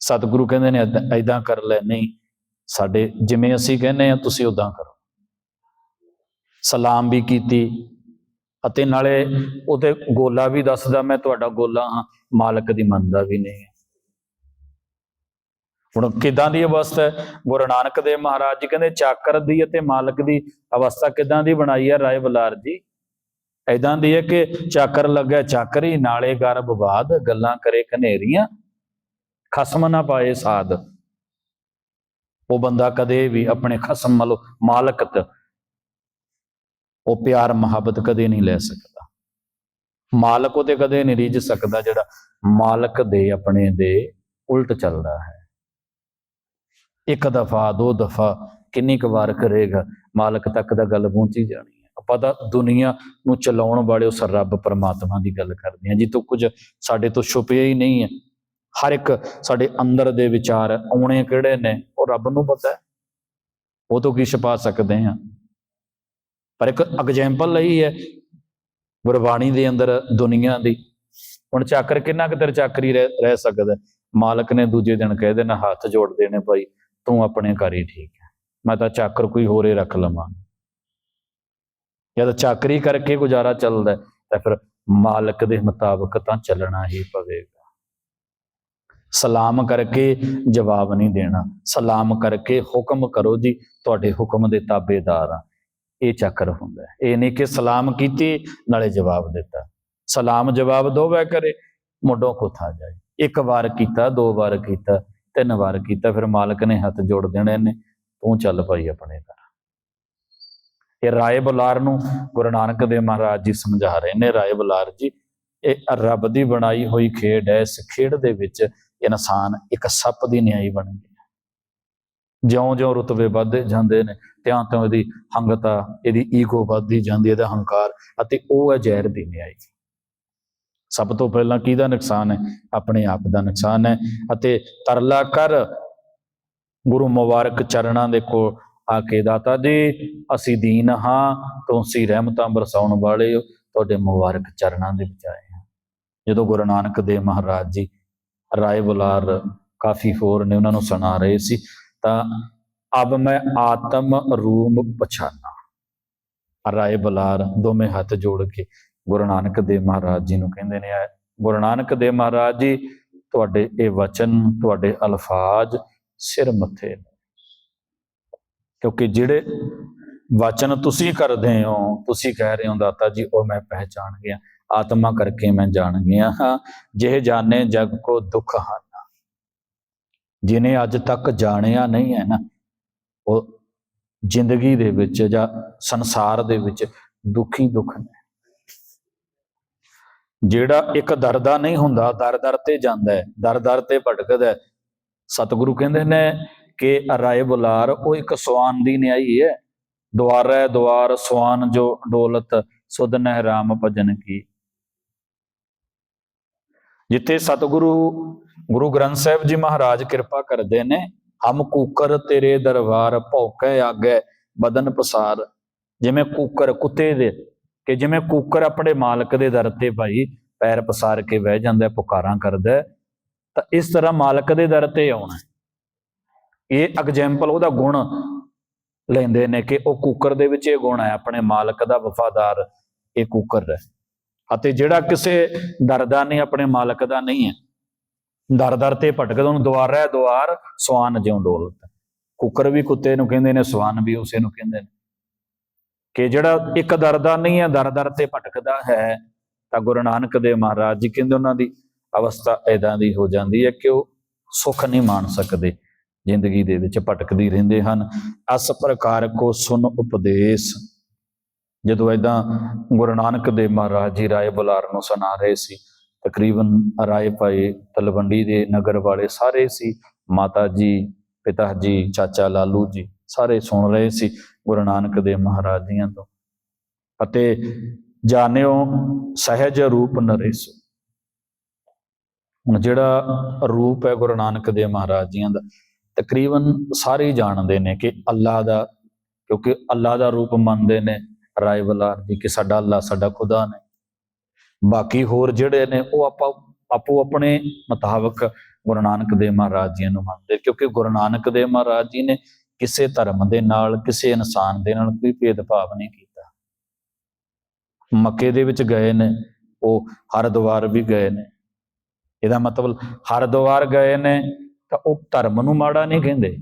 ਸਤਿਗੁਰੂ ਕਹਿੰਦੇ ਨੇ, ਐਦਾਂ ਕਰ ਲੈ, ਨਹੀਂ, ਸਾਡੇ ਜਿਵੇਂ ਅਸੀਂ ਕਹਿੰਦੇ ਆ ਤੁਸੀਂ ਉਦਾਂ ਕਰੋ। ਸਲਾਮ ਵੀ ਕੀਤੀ ਅਤੇ ਨਾਲੇ ਉਹਦੇ ਗੋਲਾ ਵੀ ਦੱਸਦਾ, ਮੈਂ ਤੁਹਾਡਾ ਗੋਲਾ ਹਾਂ, ਮਾਲਕ ਦੀ ਮੰਨਦਾ ਵੀ ਨਹੀਂ ਹੁਣ ਕਿਦਾਂ ਦੀ ਅਵਸਥਾ ਹੈ? ਗੁਰੂ ਨਾਨਕ ਦੇਵ ਮਹਾਰਾਜ ਜੀ ਕਹਿੰਦੇ, ਚਾਕਰ ਦੀ ਅਤੇ ਮਾਲਕ ਦੀ ਅਵਸਥਾ ਕਿਦਾਂ ਦੀ ਬਣਾਈ ਹੈ, ਰਾਏ ਬਲਾਰ ਜੀ? ਐਦਾਂ ਦੀ ਹੈ ਕਿ ਚਾਕਰ ਲੱਗਿਆ ਚਾਕਰੀ, ਨਾਲੇ ਗਰਭ ਬਾਦ ਗੱਲਾਂ ਕਰੇ ਕਨੇਰੀਆਂ ਖਸਮ ਨਾ ਪਾਏ ਸਾਧ। ਉਹ ਬੰਦਾ ਕਦੇ ਵੀ ਆਪਣੇ ਖਸਮ ਮਲੋ ਮਾਲਕਤ, ਉਹ ਪਿਆਰ, ਮੁਹੱਬਤ ਕਦੇ ਨਹੀਂ ਲੈ ਸਕਦਾ। ਮਾਲਕ ਉਹਦੇ ਕਦੇ ਨਹੀਂ ਰੀਝ ਸਕਦਾ ਜਿਹੜਾ ਮਾਲਕ ਦੇ ਆਪਣੇ ਦੇ ਉਲਟ ਚੱਲਦਾ ਹੈ। ਇੱਕ ਦਫਾ, ਦੋ ਦਫਾ ਕਿੰਨੀ ਕੁ ਵਾਰ ਕਰੇਗਾ, ਮਾਲਕ ਤੱਕ ਦਾ ਗੱਲ ਪਹੁੰਚੀ ਜਾਣੀ ਹੈ। ਆਪਾਂ ਤਾਂ ਦੁਨੀਆ ਨੂੰ ਚਲਾਉਣ ਵਾਲੇ ਉਸ ਰੱਬ ਪਰਮਾਤਮਾ ਦੀ ਗੱਲ ਕਰਦੇ ਹਾਂ। ਜੀ ਜਿੱਤੋਂ ਕੁਝ ਸਾਡੇ ਤੋਂ ਛੁਪਿਆ ਹੀ ਨਹੀਂ ਹੈ। ਹਰ ਇੱਕ ਸਾਡੇ ਅੰਦਰ ਦੇ ਵਿਚਾਰ ਆਉਣੇ ਕਿਹੜੇ ਨੇ, ਉਹ ਰੱਬ ਨੂੰ ਪਤਾ ਹੈ। ਉਹ ਤੋਂ ਕੀ ਛਪਾ ਸਕਦੇ ਹਾਂ। ਪਰ ਇੱਕ ਐਗਜ਼ਾਮਪਲ ਲਈ ਹੈ, ਗੁਰਬਾਣੀ ਦੇ ਅੰਦਰ ਦੁਨੀਆ ਦੀ। ਹੁਣ ਚਾਕਰ ਕਿੰਨਾ ਕੁ ਤੇਰ ਚਾਕਰੀ ਰਹਿ ਰਹਿ ਸਕਦਾ ਮਾਲਕ ਨੇ ਦੂਜੇ ਦਿਨ ਕਹਿ ਦੇਣਾ, ਹੱਥ ਜੋੜ ਦੇਣੇ ਭਾਈ, ਤੂੰ ਆਪਣੇ ਘਰ ਹੀ ਠੀਕ ਹੈ। ਮੈਂ ਤਾਂ ਚਾਕਰ ਕੋਈ ਹੋਰੇ ਰੱਖ ਲਵਾਂ। ਜਦ ਚਾਕਰੀ ਕਰਕੇ ਗੁਜ਼ਾਰਾ ਚੱਲਦਾ ਤਾਂ ਫਿਰ ਮਾਲਕ ਦੇ ਮੁਤਾਬਕ ਤਾਂ ਚੱਲਣਾ ਹੀ ਪਵੇਗਾ। ਸਲਾਮ ਕਰਕੇ ਜਵਾਬ ਨਹੀਂ ਦੇਣਾ। ਸਲਾਮ ਕਰਕੇ ਹੁਕਮ ਕਰੋ ਜੀ, ਤੁਹਾਡੇ ਹੁਕਮ ਦੇ ਤਾਬੇਦਾਰ ਆ। ਇਹ ਚੱਕਰ ਹੁੰਦਾ ਇਹ ਨਹੀਂ ਕਿ ਸਲਾਮ ਕੀਤੀ, ਨਾਲੇ ਜਵਾਬ ਦਿੱਤਾ। ਸਲਾਮ ਜਵਾਬ ਦੋ ਵੈ ਕਰੇ, ਮੁੱਢੋਂ ਕੁੱਥਾ ਜਾਏ। ਇੱਕ ਵਾਰ ਕੀਤਾ, ਦੋ ਵਾਰ ਕੀਤਾ, ਤਿੰਨ ਵਾਰ ਕੀਤਾ, ਫਿਰ ਮਾਲਕ ਨੇ ਹੱਥ ਜੋੜ ਦੇਣੇ ਨੇ, ਤੂੰ ਚੱਲ ਭਾਈ ਆਪਣੇ ਘਰ। ਇਹ ਰਾਏ ਬੁਲਾਰ ਨੂੰ ਗੁਰੂ ਨਾਨਕ ਦੇਵ ਮਹਾਰਾਜ ਜੀ ਸਮਝਾ ਰਹੇ ਨੇ। ਰਾਏ ਬੁਲਾਰ ਜੀ, ਇਹ ਰੱਬ ਦੀ ਬਣਾਈ ਹੋਈ ਖੇਡ ਹੈ। ਇਸ ਖੇਡ ਦੇ ਵਿੱਚ ਇਨਸਾਨ ਇੱਕ ਸੱਪ ਦੀ ਨਿਆਈ ਬਣ ਗਿਆ ਜਿਉਂ-ਜਿਉਂ ਰੁਤਬੇ ਵੱਧਦੇ ਜਾਂਦੇ ਨੇ ਤਿਉਂ ਤਿਉਂ ਇਹਦੀ ਹੰਗਤਾ, ਇਹਦੀ ਈਗੋ ਵੱਧਦੀ ਜਾਂਦੀ ਹੈ, ਇਹਦਾ ਹੰਕਾਰ, ਅਤੇ ਉਹ ਹੈ ਜ਼ਹਿਰ ਦੀ ਨਿਆਈ। ਸਭ ਤੋਂ ਪਹਿਲਾਂ ਕਿਹਦਾ ਨੁਕਸਾਨ ਹੈ? ਆਪਣੇ ਆਪ ਦਾ ਨੁਕਸਾਨ ਹੈ, ਅਤੇ ਤਰਲਾ ਕਰ ਗੁਰੂ ਮੁਬਾਰਕ ਚਰਨਾਂ ਦੇ ਕੋਲ ਆ ਕੇ ਦਾਤਾ ਜੀ, ਅਸੀਂ ਦੀਨ ਹਾਂ ਤੁਸੀਂ ਰਹਿਮਤਾਂ ਬਰਸਾਉਣ ਵਾਲੇ ਹੋ, ਤੁਹਾਡੇ ਮੁਬਾਰਕ ਚਰਨਾਂ ਦੇ ਵਿੱਚ ਆਏ ਹਾਂ। ਜਦੋਂ ਗੁਰੂ ਨਾਨਕ ਦੇਵ ਮਹਾਰਾਜ ਜੀ ਰਾਏ ਬੁਲਾਰ ਕਾਫੀ ਹੋਰ ਨੇ, ਉਹਨਾਂ ਨੂੰ ਸੁਣਾ ਰਹੇ ਸੀ। ਤਾਂ ਅਬ ਮੈਂ ਆਤਮ ਰੂਮ ਪਛਾਨਾ ਰਾਏ ਬੁਲਾਰ ਦੋਵੇਂ ਹੱਥ ਜੋੜ ਕੇ ਗੁਰੂ ਨਾਨਕ ਦੇਵ ਮਹਾਰਾਜ ਜੀ ਨੂੰ ਕਹਿੰਦੇ ਨੇ, ਗੁਰੂ ਨਾਨਕ ਦੇਵ ਮਹਾਰਾਜ ਜੀ, ਤੁਹਾਡੇ ਇਹ ਵਚਨ, ਤੁਹਾਡੇ ਅਲਫਾਜ਼ ਸਿਰ ਮੱਥੇ ਨੇ। ਕਿਉਂਕਿ ਜਿਹੜੇ ਵਚਨ ਤੁਸੀਂ ਕਰਦੇ ਹੋ, ਤੁਸੀਂ ਕਹਿ ਰਹੇ ਹੋ ਦਾਤਾ ਜੀ, ਉਹ ਮੈਂ ਪਹਿਚਾਨ ਗਿਆ। ਆਤਮਾ ਕਰਕੇ ਮੈਂ ਜਾਣ ਗਿਆ ਹਾਂ, ਜਿਹ ਜਾਣੇ ਜਗ ਕੋ ਦੁੱਖ ਹਨ। ਜਿਨੇ ਅੱਜ ਤੱਕ ਜਾਣਿਆ ਨਹੀਂ ਹੈ ਨਾ, ਉਹ ਜ਼ਿੰਦਗੀ ਦੇ ਵਿੱਚ ਜਾਂ ਸੰਸਾਰ ਦੇ ਵਿੱਚ ਦੁਖੀ ਦੁੱਖ ਨੇ। ਜਿਹੜਾ ਇੱਕ ਦਰ ਦਾ ਨਹੀਂ ਹੁੰਦਾ, ਦਰ ਦਰ ਤੇ ਜਾਂਦਾ ਹੈ, ਦਰ ਦਰ ਤੇ ਭਟਕਦਾ ਸਤਿਗੁਰੂ ਕਹਿੰਦੇ ਨੇ ਕਿ ਅਰਾਏ ਬੁਲਾਰ, ਉਹ ਇੱਕ ਸਵਾਨ ਦੀ ਨਿਆਈ ਹੈ। ਦੁਆਰੈ ਦੁਆਰ ਸਵਾਨ ਜੋ ਡੋਲਤ, ਸੁਧ ਨਹਿ ਰਾਮ ਭਜਨ ਕੀ। ਜਿੱਥੇ ਸਤਿਗੁਰੂ, ਗੁਰੂ ਗ੍ਰੰਥ ਸਾਹਿਬ ਜੀ ਮਹਾਰਾਜ ਕਿਰਪਾ ਕਰਦੇ ਨੇ, ਹਮ ਕੂਕਰ ਤੇਰੇ ਦਰਬਾਰ ਭੌਕੇ ਆਗੇ, ਬਦਨ ਪਸਾਰ। ਜਿਵੇਂ ਕੂਕਰ ਕੁੱਤੇ ਦੇ, ਕਿ ਜਿਵੇਂ ਕੂਕਰ ਆਪਣੇ ਮਾਲਕ ਦੇ ਦਰ ਤੇ ਭਾਈ ਪੈਰ ਪਸਾਰ ਕੇ ਬਹਿ ਜਾਂਦਾ, ਪੁਕਾਰਾਂ ਕਰਦਾ, ਤਾਂ ਇਸ ਤਰ੍ਹਾਂ ਮਾਲਕ ਦੇ ਦਰ ਤੇ ਆਉਣਾ। ਇਹ ਐਗਜ਼ਾਮਪਲ ਉਹਦਾ ਗੁਣ ਲੈਂਦੇ ਨੇ ਕਿ ਉਹ ਕੁੱਕਰ ਦੇ ਵਿੱਚ ਇਹ ਗੁਣ ਹੈ, ਆਪਣੇ ਮਾਲਕ ਦਾ ਵਫਾਦਾਰ ਇਹ ਕੁੱਕਰ ਹੈ। ਅਤੇ ਜਿਹੜਾ ਕਿਸੇ ਦਰਦਾ ਨਹੀਂ, ਆਪਣੇ ਮਾਲਕ ਦਾ ਨਹੀਂ ਹੈ। ਦਰ ਦਰ ਤੇ ਭਟਕਦਾ, ਉਹਨੂੰ ਦੁਆਰਾ ਦੁਆਰ ਸਵਾਨ ਜਿਉਂ ਡੋਲਦਾ ਕੁੱਕਰ ਵੀ ਕੁੱਤੇ ਨੂੰ ਕਹਿੰਦੇ ਨੇ, ਸਵਾਨ ਵੀ ਉਸੇ ਨੂੰ ਕਹਿੰਦੇ ਨੇ। ਕਿ ਜਿਹੜਾ ਇੱਕ ਦਰਦਾ ਨਹੀਂ ਹੈ ਦਰ ਦਰ ਤੇ ਭਟਕਦਾ ਹੈ, ਤਾਂ ਗੁਰੂ ਨਾਨਕ ਦੇਵ ਮਹਾਰਾਜ ਜੀ ਕਹਿੰਦੇ ਉਹਨਾਂ ਦੀ ਅਵਸਥਾ ਐਦਾਂ ਦੀ ਹੋ ਜਾਂਦੀ ਹੈ ਕਿ ਉਹ ਸੁੱਖ ਨਹੀਂ ਮਾਣ ਸਕਦੇ। ਜ਼ਿੰਦਗੀ ਦੇ ਵਿੱਚ ਭਟਕਦੀ ਰਹਿੰਦੇ ਹਨ। ਅਸ ਪ੍ਰਕਾਰ ਕੋ ਸੁਨ ਉਪਦੇਸ਼। ਜਦੋਂ ਐਦਾਂ ਗੁਰੂ ਨਾਨਕ ਦੇਵ ਮਹਾਰਾਜ ਜੀ ਰਾਏ ਬੁਲਾਰ ਨੂੰ ਸੁਣਾ ਰਹੇ ਸੀ, ਤਕਰੀਬਨ ਰਾਏ ਭਾਈ ਤਲਵੰਡੀ ਦੇ ਨਗਰ ਵਾਲੇ ਸਾਰੇ ਸੀ, ਮਾਤਾ ਜੀ, ਪਿਤਾ ਜੀ, ਚਾਚਾ ਲਾਲੂ ਜੀ ਸਾਰੇ ਸੁਣ ਰਹੇ ਸੀ ਗੁਰੂ ਨਾਨਕ ਦੇਵ ਮਹਾਰਾਜ ਜੀਆਂ ਤੋਂ। ਅਤੇ ਜਾਣਿਓ ਸਹਿਜ ਰੂਪ ਨਰੇਸੋ। ਹੁਣ ਜਿਹੜਾ ਰੂਪ ਹੈ ਗੁਰੂ ਨਾਨਕ ਦੇਵ ਮਹਾਰਾਜ ਜੀਆਂ ਦਾ, ਤਕਰੀਬਨ ਸਾਰੇ ਜਾਣਦੇ ਨੇ ਕਿ ਅੱਲਾ ਦਾ, ਕਿਉਂਕਿ ਅੱਲਾ ਦਾ ਰੂਪ ਮੰਨਦੇ ਨੇ ਰਾਏ ਬਲਾਰ ਜੀ ਕਿ ਸਾਡਾ ਅੱਲਾ, ਸਾਡਾ ਖੁਦਾ ਨੇ। ਬਾਕੀ ਹੋਰ ਜਿਹੜੇ ਨੇ, ਉਹ ਆਪਾਂ, ਆਪੋ ਆਪਣੇ ਮੁਤਾਬਕ ਗੁਰੂ ਨਾਨਕ ਦੇਵ ਮਹਾਰਾਜ ਜੀ ਨੂੰ ਮੰਨਦੇ, ਕਿਉਂਕਿ ਗੁਰੂ ਨਾਨਕ ਦੇਵ ਮਹਾਰਾਜ ਜੀ ਨੇ ਕਿਸੇ ਧਰਮ ਦੇ ਨਾਲ, ਕਿਸੇ ਇਨਸਾਨ ਦੇ ਨਾਲ ਕੋਈ ਭੇਦਭਾਵ ਨਹੀਂ ਕੀਤਾ। ਮੱਕੇ ਦੇ ਵਿੱਚ ਗਏ ਨੇ, ਉਹ ਹਰਿਦੁਆਰ ਵੀ ਗਏ ਨੇ। ਇਹਦਾ ਮਤਲਬ, ਹਰਿਦੁਆਰ ਗਏ ਨੇ, ਤਾਂ ਉਹ ਧਰਮ ਨੂੰ ਮਾੜਾ ਨਹੀਂ ਕਹਿੰਦੇ।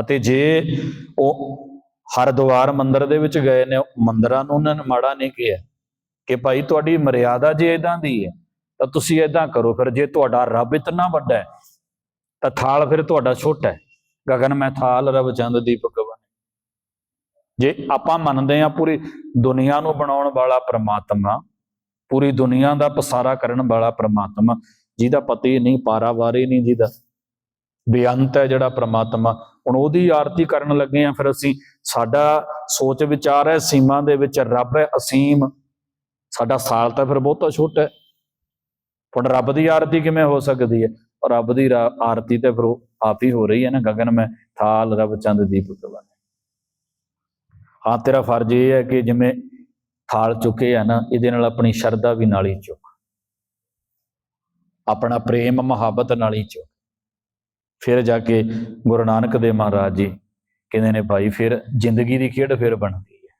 ਅਤੇ ਜੇ ਉਹ ਹਰਿਦੁਆਰ ਮੰਦਿਰ ਦੇ ਵਿੱਚ ਗਏ ਨੇ, ਮੰਦਿਰਾਂ ਨੂੰ ਉਹਨਾਂ ਨੇ ਮਾੜਾ ਨਹੀਂ ਕਿਹਾ ਕਿ ਭਾਈ ਤੁਹਾਡੀ ਮਰਿਆਦਾ ਜੇ ਇਦਾਂ ਦੀ ਹੈ, ਤਾਂ ਤੁਸੀਂ ਇਦਾਂ ਕਰੋ ਫਿਰ, ਜੇ ਤੁਹਾਡਾ ਰੱਬ ਇਤਨਾ ਵੱਡਾ ਹੈ, ਤਾਂ ਥਾਲ ਫਿਰ ਤੁਹਾਡਾ ਛੋਟਾ ਹੈ। ਗਗਨ, ਮੈਂ ਥਾਲ ਰਬ ਚੰਦ ਦੀਪਕ ਬਣੇ। ਜੇ ਆਪਾਂ ਮੰਨਦੇ ਆ ਪੂਰੀ ਦੁਨੀਆ ਨੂੰ ਬਣਾਉਣ ਵਾਲਾ ਪ੍ਰਮਾਤਮਾ, ਪੂਰੀ ਦੁਨੀਆ ਦਾ ਪਸਾਰਾ ਕਰਨ ਵਾਲਾ ਪ੍ਰਮਾਤਮਾ, ਜਿਹਦਾ ਪਤੀ ਨਹੀਂ, ਪਾਰਾਵਾਰੀ ਨਹੀਂ ਜਿਹਦਾ ਬੇਅੰਤ ਹੈ ਜਿਹੜਾ ਪ੍ਰਮਾਤਮਾ। ਹੁਣ ਉਹਦੀ ਆਰਤੀ ਕਰਨ ਲੱਗੇ ਆ ਫਿਰ ਅਸੀਂ। ਸਾਡਾ ਸੋਚ ਵਿਚਾਰ ਹੈ, ਸੀਮਾ ਦੇ ਵਿੱਚ ਰੱਬ ਹੈ ਅਸੀਮ। ਸਾਡਾ ਸਾਲ ਤਾਂ ਫਿਰ ਬਹੁਤਾ ਛੋਟਾ ਹੈ। ਹੁਣ ਰੱਬ ਦੀ ਆਰਤੀ ਕਿਵੇਂ ਹੋ ਸਕਦੀ ਹੈ? ਔਰ ਰੱਬ ਦੀ ਰਾ- ਆਰਤੀ ਤੇ ਫਿਰ ਉਹ ਆਪ ਹੀ ਹੋ ਰਹੀ ਹੈ ਨਾ ਗਗਨ ਮੈਂ। ਥਾਲ ਰਬ ਚੰਦ ਦੀਪ ਬਣੇ ਹਾਂ, ਤੇਰਾ ਫਰਜ਼ ਇਹ ਹੈ ਕਿ ਜਿਵੇਂ ਥਾਲ ਚੁੱਕੇ ਆ ਨਾ, ਇਹਦੇ ਨਾਲ ਆਪਣੀ ਸ਼ਰਧਾ ਵੀ ਨਾਲ ਹੀ ਚੁੱਕ। ਆਪਣਾ ਪ੍ਰੇਮ ਮੁਹੱਬਤ ਨਾਲ ਹੀ ਚੁੱਕ। ਫਿਰ ਜਾ ਕੇ ਗੁਰੂ ਨਾਨਕ ਦੇਵ ਮਹਾਰਾਜ ਜੀ ਕਹਿੰਦੇ ਨੇ ਭਾਈ ਫਿਰ ਜ਼ਿੰਦਗੀ ਦੀ ਖੇਡ ਫਿਰ ਬਣਦੀ ਹੈ।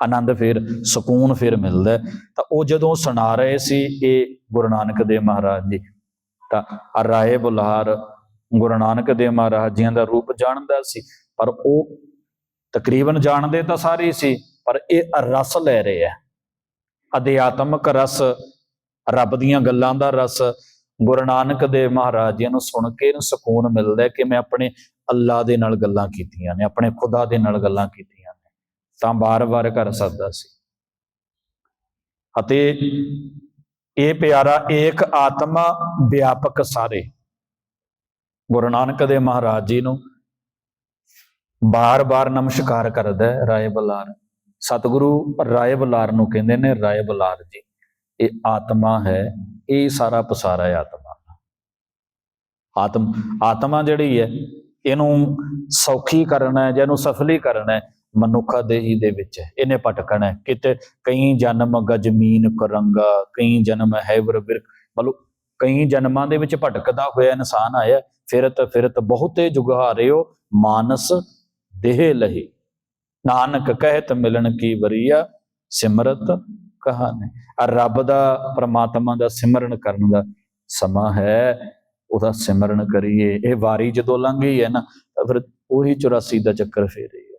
ਆਨੰਦ ਫਿਰ, ਸਕੂਨ ਫਿਰ ਮਿਲਦਾ ਤਾਂ ਉਹ ਜਦੋਂ ਸੁਣਾ ਰਹੇ ਸੀ ਇਹ ਗੁਰੂ ਨਾਨਕ ਦੇਵ ਮਹਾਰਾਜ ਜੀ, ਤਾਂ ਰਾਏ ਬੁਲਾਰ ਗੁਰੂ ਨਾਨਕ ਦੇਵ ਮਹਾਰਾਜ ਜੀਆਂ ਦਾ ਰੂਪ ਜਾਣਦਾ ਸੀ। ਪਰ ਉਹ ਤਕਰੀਬਨ ਜਾਣਦੇ ਤਾਂ ਸਾਰੇ ਸੀ, ਪਰ ਇਹ ਰਸ ਲੈ ਰਹੇ ਆ ਅਧਿਆਤਮਕ ਰਸ, ਰੱਬ ਦੀਆਂ ਗੱਲਾਂ ਦਾ ਰਸ ਗੁਰੂ ਨਾਨਕ ਦੇਵ ਮਹਾਰਾਜ ਜੀ ਨੂੰ ਸੁਣ ਕੇ ਇਹਨੂੰ ਸਕੂਨ ਮਿਲਦਾ ਹੈ ਕਿ ਮੈਂ ਆਪਣੇ ਅੱਲਾ ਦੇ ਨਾਲ ਗੱਲਾਂ ਕੀਤੀਆਂ ਨੇ ਆਪਣੇ ਖੁਦਾ ਦੇ ਨਾਲ ਗੱਲਾਂ ਕੀਤੀਆਂ ਨੇ। ਤਾਂ ਬਾਰ-ਬਾਰ ਕਰ ਸਕਦਾ ਸੀ। ਅਤੇ ਇਹ ਪਿਆਰਾ ਏਕ ਆਤਮਾ ਵਿਆਪਕ ਸਾਰੇ। ਗੁਰੂ ਨਾਨਕ ਦੇਵ ਮਹਾਰਾਜ ਜੀ ਨੂੰ ਬਾਰ-ਬਾਰ ਨਮਸਕਾਰ ਕਰਦਾ ਹੈ ਰਾਏ ਬਲਾਰ। ਸਤਿਗੁਰੂ ਰਾਏ ਬਲਾਰ ਨੂੰ ਕਹਿੰਦੇ ਨੇ ਰਾਏ ਬਲਾਰ ਜੀ ਇਹ ਆਤਮਾ ਹੈ ਇਹ ਸਾਰਾ ਪਸਾਰਾ ਹੈ ਆਤਮਾ ਆਤਮ, ਆਤਮਾ ਜਿਹੜੀ ਹੈ, ਇਹਨੂੰ ਸੌਖੀ ਕਰਨਾ ਹੈ ਜਾਂ ਇਹਨੂੰ ਸਫਲੀ ਕਰਨਾ ਹੈ, ਮਨੁੱਖਾ ਦੇਹੀ ਦੇ ਵਿੱਚ ਇਹਨੇ ਭਟਕਣਾ ਕਿਤੇ ਕਈ ਜਨਮ ਗਜਮੀਨ ਕਰੰਗਾ, ਕਈ ਜਨਮ ਹੈ ਬਿਰਕ ਮਤਲਬ ਕਈ ਜਨਮਾਂ ਦੇ ਵਿੱਚ ਭਟਕਦਾ ਹੋਇਆ ਇਨਸਾਨ ਆਇਆ, ਫਿਰਤ ਫਿਰਤ ਬਹੁਤੇ ਜੁਗਹਾਰਿਓ ਮਾਨਸ ਦੇਹ ਲਹੀ। ਨਾਨਕ ਕਹਿਤ ਮਿਲਣ ਕੀ ਵਰੀਆ, ਸਿਮਰਤ ਕਹਾਣੇ। ਆ ਰੱਬ ਦਾ, ਪ੍ਰਮਾਤਮਾ ਦਾ ਸਿਮਰਨ ਕਰਨ ਦਾ ਸਮਾਂ ਹੈ। ਉਹਦਾ ਸਿਮਰਨ ਕਰੀਏ। ਇਹ ਵਾਰੀ ਜਦੋਂ ਲੰਘ ਗਈ ਹੈ ਨਾ, ਤਾਂ ਫਿਰ ਉਹੀ 84 ਦਾ ਚੱਕਰ ਫੇਰੇ ਹੈ।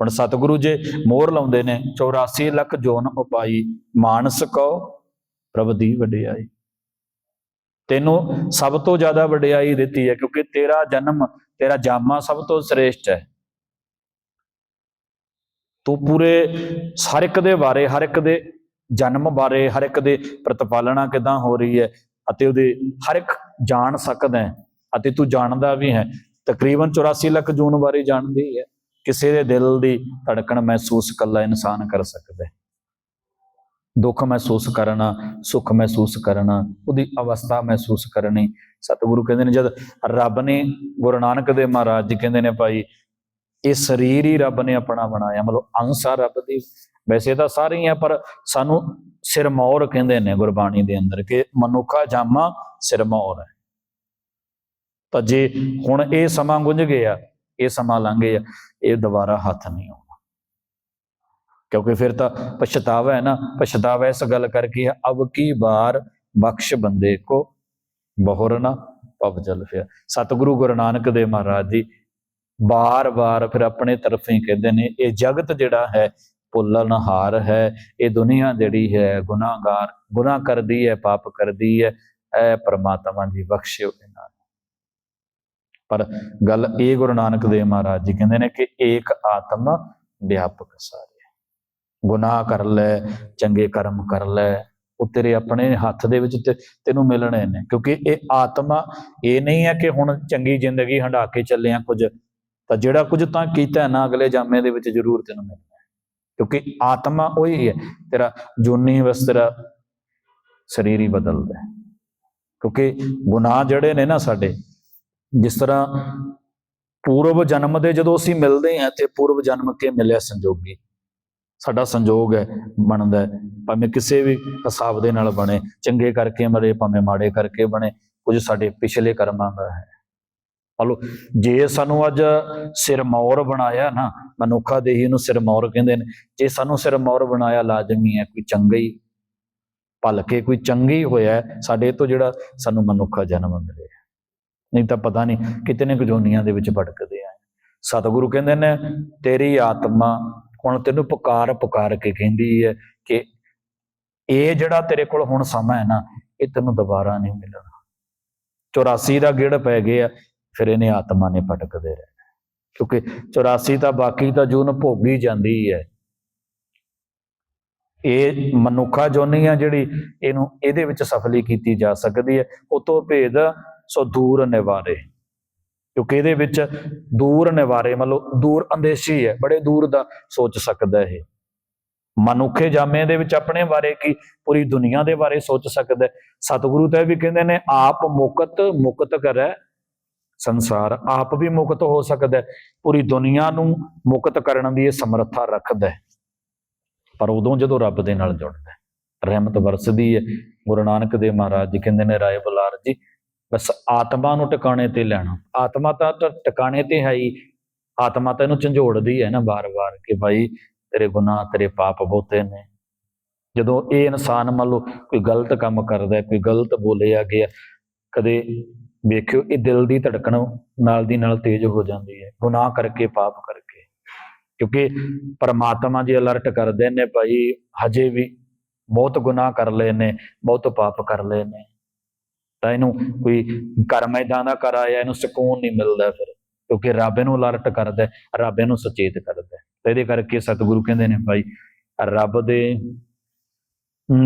ਹੁਣ ਸਤਿਗੁਰੂ ਜੇ ਮੋਹਰ ਲਾਉਂਦੇ ਨੇ 84 ਲੱਖ ਜੋਨ ਉਪਾਈ, ਮਾਨਸ ਕੋ ਪ੍ਰਭ ਦੀ ਵਡਿਆਈ। ਤੈਨੂੰ ਸਭ ਤੋਂ ਜ਼ਿਆਦਾ ਵਡਿਆਈ ਦਿੱਤੀ ਹੈ, ਕਿਉਂਕਿ ਤੇਰਾ ਜਨਮ, ਤੇਰਾ ਜਾਮਾ ਸਭ ਤੋਂ ਸ੍ਰੇਸ਼ਟ ਹੈ। ਤੂੰ ਪੂਰੇ ਹਰ ਇੱਕ ਦੇ ਬਾਰੇ, ਹਰ ਇੱਕ ਦੇ ਜਨਮ ਬਾਰੇ, ਹਰ ਇੱਕ ਦੇ ਪ੍ਰਤਪਾਲਣਾ ਕਿਦਾਂ ਹੋ ਰਹੀ ਹੈ ਅਤੇ ਉਹਦੇ ਹਰ ਇੱਕ ਜਾਣ ਸਕਦਾ ਹੈ ਅਤੇ ਤੂੰ ਜਾਣਦਾ ਵੀ ਹੈ। ਤਕਰੀਬਨ 84 ਲੱਖ ਜੂਨ ਬਾਰੇ ਜਾਣਦੀ ਹੈ। ਕਿਸੇ ਦੇ ਦਿਲ ਦੀ ਧੜਕਣ ਮਹਿਸੂਸ ਕੱਲਾ ਇਨਸਾਨ ਕਰ ਸਕਦਾ ਹੈ। ਦੁੱਖ ਮਹਿਸੂਸ ਕਰਨਾ, ਸੁੱਖ ਮਹਿਸੂਸ ਕਰਨਾ, ਉਹਦੀ ਅਵਸਥਾ ਮਹਿਸੂਸ ਕਰਨੀ। ਸਤਿਗੁਰੂ ਕਹਿੰਦੇ ਨੇ, ਜਦ ਰੱਬ ਨੇ ਗੁਰੂ ਨਾਨਕ ਦੇਵ ਮਹਾਰਾਜ ਜੀ ਕਹਿੰਦੇ ਨੇ ਭਾਈ ਇਹ ਸਰੀਰ ਹੀ ਰੱਬ ਨੇ ਆਪਣਾ ਬਣਾਇਆ, ਮਤਲਬ ਅੰਸ਼ ਆ ਰੱਬ ਦੀ। ਵੈਸੇ ਤਾਂ ਸਾਰੇ ਹੀ ਆ, ਪਰ ਸਾਨੂੰ ਸਿਰਮੌਰ ਕਹਿੰਦੇ ਨੇ ਗੁਰਬਾਣੀ ਦੇ ਅੰਦਰ ਕਿ ਮਨੁੱਖਾ ਜਾਮਾ ਸਿਰਮੌਰ ਹੈ। ਤਾਂ ਜੇ ਹੁਣ ਇਹ ਸਮਾਂ ਗੁੰਝ ਗਿਆ, ਇਹ ਸਮਾਂ ਲੰਘ ਗਿਆ, ਇਹ ਦੁਬਾਰਾ ਹੱਥ ਨਹੀਂ ਆਉਣਾ। ਕਿਉਂਕਿ ਫਿਰ ਤਾਂ ਪਛਤਾਵਾ ਹੈ ਨਾ, ਪਛਤਾਵਾ ਇਸ ਗੱਲ ਕਰਕੇ ਹੈ ਅਬ ਕੀ ਬਾਰ ਬਖਸ਼ ਬੰਦੇ ਕੋ ਬਹੁਰ ਨਾ ਪਵ ਜਲ ਫਿਰ ਸਤਿਗੁਰੂ ਗੁਰੂ ਨਾਨਕ ਦੇਵ ਮਹਾਰਾਜ ਜੀ ਬਾਰ-ਬਾਰ ਫਿਰ ਆਪਣੇ ਤਰਫੋਂ ਹੀ ਕਹਿੰਦੇ ਨੇ, ਇਹ ਜਗਤ ਜਿਹੜਾ ਹੈ ਭੁੱਲਣਹਾਰ ਹੈ, ਇਹ ਦੁਨੀਆ ਜਿਹੜੀ ਹੈ ਗੁਨਾਹਗਾਰ, ਗੁਨਾਹ ਕਰਦੀ ਹੈ, ਪਾਪ ਕਰਦੀ ਹੈ ਐ ਪ੍ਰਮਾਤਮਾ ਜੀ ਬਖਸ਼ਿਓ ਇਹਨਾਂ ਨੂੰ। ਪਰ ਗੱਲ ਇਹ ਗੁਰੂ ਨਾਨਕ ਦੇਵ ਮਹਾਰਾਜ ਜੀ ਕਹਿੰਦੇ ਨੇ ਕਿ ਏਕ ਆਤਮ ਵਿਆਪਕ ਸਾਰੇ। ਗੁਨਾਹ ਕਰ ਲੈ, ਚੰਗੇ ਕਰਮ ਕਰ ਲੈ, ਉਹ ਤੇਰੇ ਆਪਣੇ ਹੱਥ ਦੇ ਵਿੱਚ ਤੇ- ਤੈਨੂੰ ਮਿਲਣੇ ਨੇ। ਕਿਉਂਕਿ ਇਹ ਆਤਮਾ ਇਹ ਨਹੀਂ ਹੈ ਕਿ ਹੁਣ ਚੰਗੀ ਜ਼ਿੰਦਗੀ ਹੰਢਾ ਕੇ ਚੱਲੇ ਆ ਕੁਝ ਤਾਂ ਜਿਹੜਾ ਕੁਝ ਤਾਂ ਕੀਤਾ ਨਾ ਅਗਲੇ ਜਾਮੇ ਦੇ ਵਿੱਚ ਜ਼ਰੂਰ ਤੈਨੂੰ ਮਿਲਣਾ ਕਿਉਂਕਿ ਆਤਮਾ ਉਹੀ ਹੈ ਤੇਰਾ ਜੂਨੀ ਵਸ ਤੇਰਾ ਸਰੀਰ ਹੀ ਬਦਲਦਾ ਹੈ। ਕਿਉਂਕਿ ਗੁਨਾਹ ਜਿਹੜੇ ਨੇ ਨਾ ਸਾਡੇ, ਜਿਸ ਤਰ੍ਹਾਂ ਪੂਰਵ ਜਨਮ ਦੇ ਜਦੋਂ ਅਸੀਂ ਮਿਲਦੇ ਹਾਂ ਤੇ ਪੂਰਵ ਜਨਮ ਕੇ ਮਿਲਿਆ ਸੰਜੋਗੀ, ਸਾਡਾ ਸੰਜੋਗ ਹੈ, ਬਣਦਾ ਹੈ। ਭਾਵੇਂ ਕਿਸੇ ਵੀ ਹਿਸਾਬ ਦੇ ਨਾਲ ਬਣੇ, ਚੰਗੇ ਕਰਕੇ ਮਰੇ, ਭਾਵੇਂ ਮਾੜੇ ਕਰਕੇ ਬਣੇ, ਕੁਝ ਸਾਡੇ ਪਿਛਲੇ ਕਰਮਾਂ ਦਾ ਹੈ। ਹਲੋ ਜੇ ਸਾਨੂੰ ਅੱਜ ਸਿਰਮੌਰ ਬਣਾਇਆ ਨਾ, ਮਨੁੱਖਾ ਦੇਹੀ ਨੂੰ ਸਿਰਮੌਰ ਕਹਿੰਦੇ ਨੇ। ਜੇ ਸਾਨੂੰ ਸਿਰਮੌਰ ਬਣਾਇਆ, ਲਾਜ਼ਮੀ ਹੈ, ਕੋਈ ਚੰਗਾ ਹੀ। ਭਲਕੇ ਕੋਈ ਚੰਗੀ ਹੋਇਆ ਸਾਡੇ ਤੋਂ ਜਿਹੜਾ ਸਾਨੂੰ ਮਨੁੱਖਾ ਜਨਮ ਮਿਲਿਆ ਨਹੀਂ ਤਾਂ ਪਤਾ ਨਹੀਂ ਕਿਤਨੇ ਕਜੋਨੀਆਂ ਦੇ ਵਿੱਚ ਭਟਕਦੇ ਆ। ਸਤਿਗੁਰੂ ਕਹਿੰਦੇ ਨੇ, ਤੇਰੀ ਆਤਮਾ, ਹੁਣ ਤੈਨੂੰ ਪੁਕਾਰ ਪੁਕਾਰ ਕੇ ਕਹਿੰਦੀ ਹੈ ਕਿ ਇਹ ਜਿਹੜਾ ਤੇਰੇ ਕੋਲ ਹੁਣ ਸਮਾਂ ਹੈ ਨਾ, ਇਹ ਤੈਨੂੰ ਦੁਬਾਰਾ ਨਹੀਂ ਮਿਲਣਾ। 84 ਦਾ ਗਿੜ ਪੈ ਗਿਆ ਫਿਰ ਇਹਨੇ ਆਤਮਾ ਨੇ ਭਟਕਦੇ ਰਹਿਣਾ। ਕਿਉਂਕਿ 84 ਤਾਂ ਬਾਕੀ ਤਾਂ ਜੂਨ ਭੋਗੀ ਜਾਂਦੀ ਹੈ ਇਹ ਮਨੁੱਖਾ ਜੋਨੀ ਆ ਜਿਹੜੀ ਇਹਨੂੰ ਇਹਦੇ ਵਿੱਚ ਸਫਲੀ ਕੀਤੀ ਜਾ ਸਕਦੀ ਹੈ। ਉਤੋਂ ਭੇਦ ਸੋ ਦੂਰ ਨਿਵਾਰੇ। ਕਿਉਂਕਿ ਇਹਦੇ ਵਿੱਚ ਦੂਰ ਨਿਵਾਰੇ ਮਤਲਬ ਦੂਰ ਅੰਦੇਸ਼ੀ ਹੈ, ਬੜੇ ਦੂਰ ਦਾ ਸੋਚ ਸਕਦਾ ਇਹ। ਮਨੁੱਖੇ ਜਾਮੇ ਦੇ ਵਿੱਚ ਆਪਣੇ ਬਾਰੇ ਕੀ ਪੂਰੀ ਦੁਨੀਆ ਦੇ ਬਾਰੇ ਸੋਚ ਸਕਦਾ ਸਤਿਗੁਰੂ ਤਾਂ ਇਹ ਵੀ ਕਹਿੰਦੇ ਨੇ, ਆਪ ਮੁਕਤ ਮੁਕਤ ਕਰੈ ਸੰਸਾਰ ਆਪ ਵੀ ਮੁਕਤ ਹੋ ਸਕਦਾ ਹੈ। ਪੂਰੀ ਦੁਨੀਆ ਨੂੰ ਮੁਕਤ ਕਰਨ ਦੀ ਇਹ ਸਮਰੱਥਾ ਰੱਖਦਾ ਹੈ। ਪਰ ਉਦੋਂ ਜਦੋਂ ਰੱਬ ਦੇ ਨਾਲ ਜੁੜਦਾ ਹੈ, ਰਹਿਮਤ ਵਰਸਦੀ ਹੈ, ਗੁਰੂ ਨਾਨਕ ਦੇਵ ਮਹਾਰਾਜ ਜੀ ਕਹਿੰਦੇ ਨੇ, ਰਾਏ ਬੁਲਾਰ ਜੀ, ਬਸ ਆਤਮਾ ਨੂੰ ਟਿਕਾਣੇ ਤੇ ਲੈਣਾ। ਆਤਮਾ ਤਾਂ ਟਿਕਾਣੇ ਤੇ ਹੈ ਹੀ। ਆਤਮਾ ਤਾਂ ਇਹਨੂੰ ਝੰਜੋੜਦੀ ਹੈ ਨਾ ਬਾਰ-ਬਾਰ ਕਿ ਭਾਈ ਤੇਰੇ ਗੁਨਾਹ, ਤੇਰੇ ਪਾਪ ਬਹੁਤੇ ਨੇ। ਜਦੋਂ ਇਹ ਇਨਸਾਨ ਮੰਨ ਲਓ ਕੋਈ ਗਲਤ ਕੰਮ ਕਰਦਾ ਕੋਈ ਗਲਤ ਬੋਲਿਆ ਗਿਆ, ਕਦੇ ਵੇਖਿਓ, ਇਹ ਦਿਲ ਦੀ ਧੜਕਣ ਨਾਲ ਦੀ ਨਾਲ ਤੇਜ਼ ਹੋ ਜਾਂਦੀ ਹੈ। ਗੁਨਾਹ ਕਰਕੇ, ਪਾਪ ਕਰਕੇ। ਕਿਉਂਕਿ ਪਰਮਾਤਮਾ ਜੀ ਅਲਰਟ ਕਰਦੇ ਨੇ ਭਾਈ, ਹਜੇ ਵੀ ਬਹੁਤ ਗੁਨਾਹ ਕਰ ਲਏ ਨੇ, ਬਹੁਤ ਪਾਪ ਕਰ ਲਏ ਨੇ। ਤਾਂ ਇਹਨੂੰ ਕੋਈ ਕਰਮ ਇਦਾਂ ਦਾ ਕਰ ਇਹਨੂੰ ਸਕੂਨ ਨਹੀਂ ਮਿਲਦਾ ਫਿਰ। ਕਿਉਂਕਿ ਰੱਬ ਨੂੰ ਅਲਰਟ ਕਰਦਾ ਰੱਬ ਨੂੰ ਸੁਚੇਤ ਕਰਦਾ ਤੇ ਇਹਦੇ ਕਰਕੇ ਸਤਿਗੁਰੂ ਕਹਿੰਦੇ ਨੇ ਭਾਈ, ਰੱਬ ਦੇ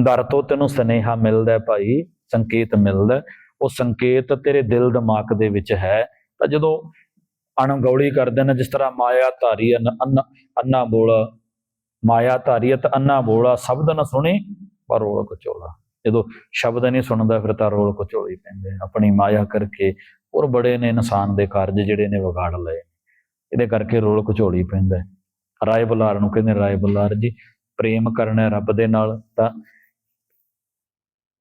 ਦਰ ਤੋਂ ਤੈਨੂੰ ਸਨੇਹਾ ਮਿਲਦਾ ਭਾਈ, ਸੰਕੇਤ ਮਿਲਦਾ ਉਹ ਸੰਕੇਤ ਤੇਰੇ ਦਿਲ ਦਿਮਾਗ ਦੇ ਵਿੱਚ ਹੈ। ਤਾਂ ਜਦੋਂ ਅਣਗੌਲੀ ਕਰਦੇ ਨੇ, ਜਿਸ ਤਰ੍ਹਾਂ ਮਾਇਆ ਧਾਰੀ ਅੰਨ, ਅੰਨਾ ਬੋਲਾ, ਮਾਇਆ ਧਾਰੀ ਤਾਂ ਅੰਨਾ ਬੋਲਾ ਸ਼ਬਦ ਨਾ ਸੁਣੀ, ਪਰ ਰੋਲ ਕਚੋਲਾ। ਜਦੋਂ ਸ਼ਬਦ ਨਹੀਂ ਸੁਣਦਾ, ਫਿਰ ਤਾਂ ਰੋਲ ਕਚੋਲੀ ਪੈਂਦੇ ਆਪਣੀ ਮਾਇਆ ਕਰਕੇ ਔਰ ਬੜੇ ਨੇ ਇਨਸਾਨ ਦੇ ਕਾਰਜ ਜਿਹੜੇ ਨੇ ਵਿਗਾੜ ਲਏ ਇਹਦੇ ਕਰਕੇ ਰੋਲ ਕਚੋਲੀ ਪੈਂਦਾ। ਰਾਏ ਬੁਲਾਰ ਨੂੰ ਕਹਿੰਦੇ, ਰਾਏ ਬੁਲਾਰ ਜੀ, ਪ੍ਰੇਮ ਕਰਨਾ ਰੱਬ ਦੇ ਨਾਲ ਤਾਂ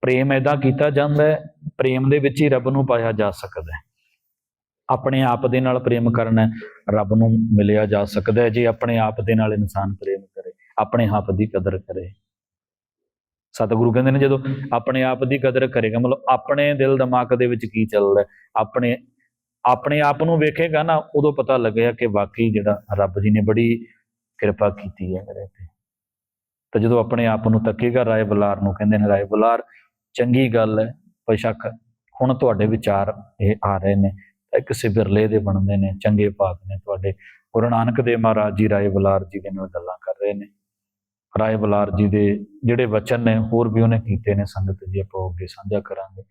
ਪ੍ਰੇਮ ਐਦਾਂ ਕੀਤਾ ਜਾਂਦਾ ਹੈ, ਪ੍ਰੇਮ ਦੇ ਵਿੱਚ ਹੀ ਰੱਬ ਨੂੰ ਪਾਇਆ ਜਾ ਸਕਦਾ ਹੈ। ਆਪਣੇ ਆਪ ਦੇ ਨਾਲ ਪ੍ਰੇਮ ਕਰਨਾ ਰੱਬ ਨੂੰ ਮਿਲਿਆ ਜਾ ਸਕਦਾ ਹੈ। ਜੇ ਆਪਣੇ ਆਪ ਦੇ ਨਾਲ ਇਨਸਾਨ ਪ੍ਰੇਮ ਕਰੇ, ਆਪਣੇ ਆਪ ਦੀ ਕਦਰ ਕਰੇ। ਸਤਿਗੁਰੂ ਕਹਿੰਦੇ ਨੇ ਜਦੋਂ ਆਪਣੇ ਆਪ ਦੀ ਕਦਰ ਕਰੇਗਾ, ਮਤਲਬ ਆਪਣੇ ਦਿਲ ਦਿਮਾਗ ਦੇ ਵਿੱਚ ਕੀ ਚੱਲਦਾ ਆਪਣੇ ਆਪਣੇ ਆਪ ਨੂੰ ਵੇਖੇਗਾ ਨਾ, ਉਦੋਂ ਪਤਾ ਲੱਗੇਗਾ ਕਿ ਵਾਕਈ ਜਿਹੜਾ ਰੱਬ ਜੀ ਨੇ ਬੜੀ ਕਿਰਪਾ ਕੀਤੀ ਹੈ ਮੇਰੇ ਤੇ। ਤਾਂ ਜਦੋਂ ਆਪਣੇ ਆਪ ਨੂੰ ਤੱਕੇਗਾ, ਰਾਏ ਬੁਲਾਰ ਨੂੰ ਕਹਿੰਦੇ ਨੇ, ਰਾਏ ਬੁਲਾਰ ਚੰਗੀ ਗੱਲ ਹੈ, ਬੇਸ਼ੱਕ ਹੁਣ ਤੁਹਾਡੇ ਵਿਚਾਰ ਇਹ ਆ ਰਹੇ ਨੇ ਤਾਂ ਕਿਸੇ ਬਿਰਲੇ ਦੇ ਬਣਦੇ ਨੇ, ਚੰਗੇ ਭਾਗ ਨੇ ਤੁਹਾਡੇ। ਗੁਰੂ ਨਾਨਕ ਦੇਵ ਮਹਾਰਾਜ ਜੀ, ਰਾਏ ਬਲਾਰ ਜੀ ਦੇ ਨਾਲ ਗੱਲਾਂ ਕਰ ਰਹੇ ਨੇ। ਰਾਏ ਬਲਾਰ ਜੀ ਦੇ ਜਿਹੜੇ ਵਚਨ ਨੇ, ਹੋਰ ਵੀ ਉਹਨੇ ਕੀਤੇ ਨੇ, ਸੰਗਤ ਜੀ ਆਪਾਂ ਅੱਗੇ ਸਾਂਝਾ ਕਰਾਂਗੇ।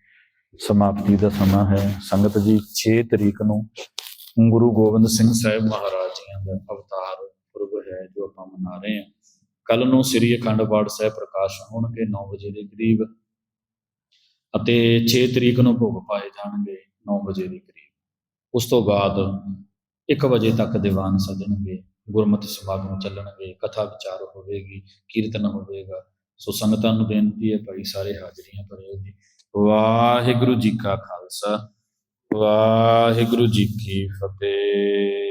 ਸਮਾਪਤੀ ਦਾ ਸਮਾਂ ਹੈ। ਸੰਗਤ ਜੀ 6 ਤਰੀਕ ਨੂੰ ਗੁਰੂ ਗੋਬਿੰਦ ਸਿੰਘ ਸਾਹਿਬ ਮਹਾਰਾਜ ਜੀਆਂ ਦਾ ਅਵਤਾਰ ਪੁਰਬ ਹੈ, ਜੋ ਆਪਾਂ ਮਨਾ ਰਹੇ ਹਾਂ। ਕੱਲ ਨੂੰ ਸ੍ਰੀ ਅਖੰਡ ਪਾਠ ਸਾਹਿਬ ਪ੍ਰਕਾਸ਼ ਹੋਣਗੇ 9 ਵਜੇ ਦੇ ਕਰੀਬ। ਅਤੇ 6 ਤਰੀਕ ਨੂੰ ਭੋਗ ਪਾਏ ਜਾਣਗੇ 9 ਵਜੇ ਦੇ ਕਰੀਬ। ਉਸ ਤੋਂ ਬਾਅਦ 1 ਵਜੇ ਤੱਕ ਦੀਵਾਨ ਸਜਣਗੇ, ਗੁਰਮਤਿ ਸਮਾਗਮ ਚੱਲਣਗੇ, ਕਥਾ ਵਿਚਾਰ ਹੋਵੇਗੀ, ਕੀਰਤਨ ਹੋਵੇਗਾ। ਸੋ ਸੰਗਤਾਂ ਨੂੰ ਬੇਨਤੀ ਹੈ ਭਾਈ, ਸਾਰੇ ਹਾਜ਼ਰੀਆਂ ਭਰਿਓ ਜੀ। ਵਾਹਿਗੁਰੂ ਜੀ ਕਾ ਖਾਲਸਾ, ਵਾਹਿਗੁਰੂ ਜੀ ਕੀ ਫਤਿਹ।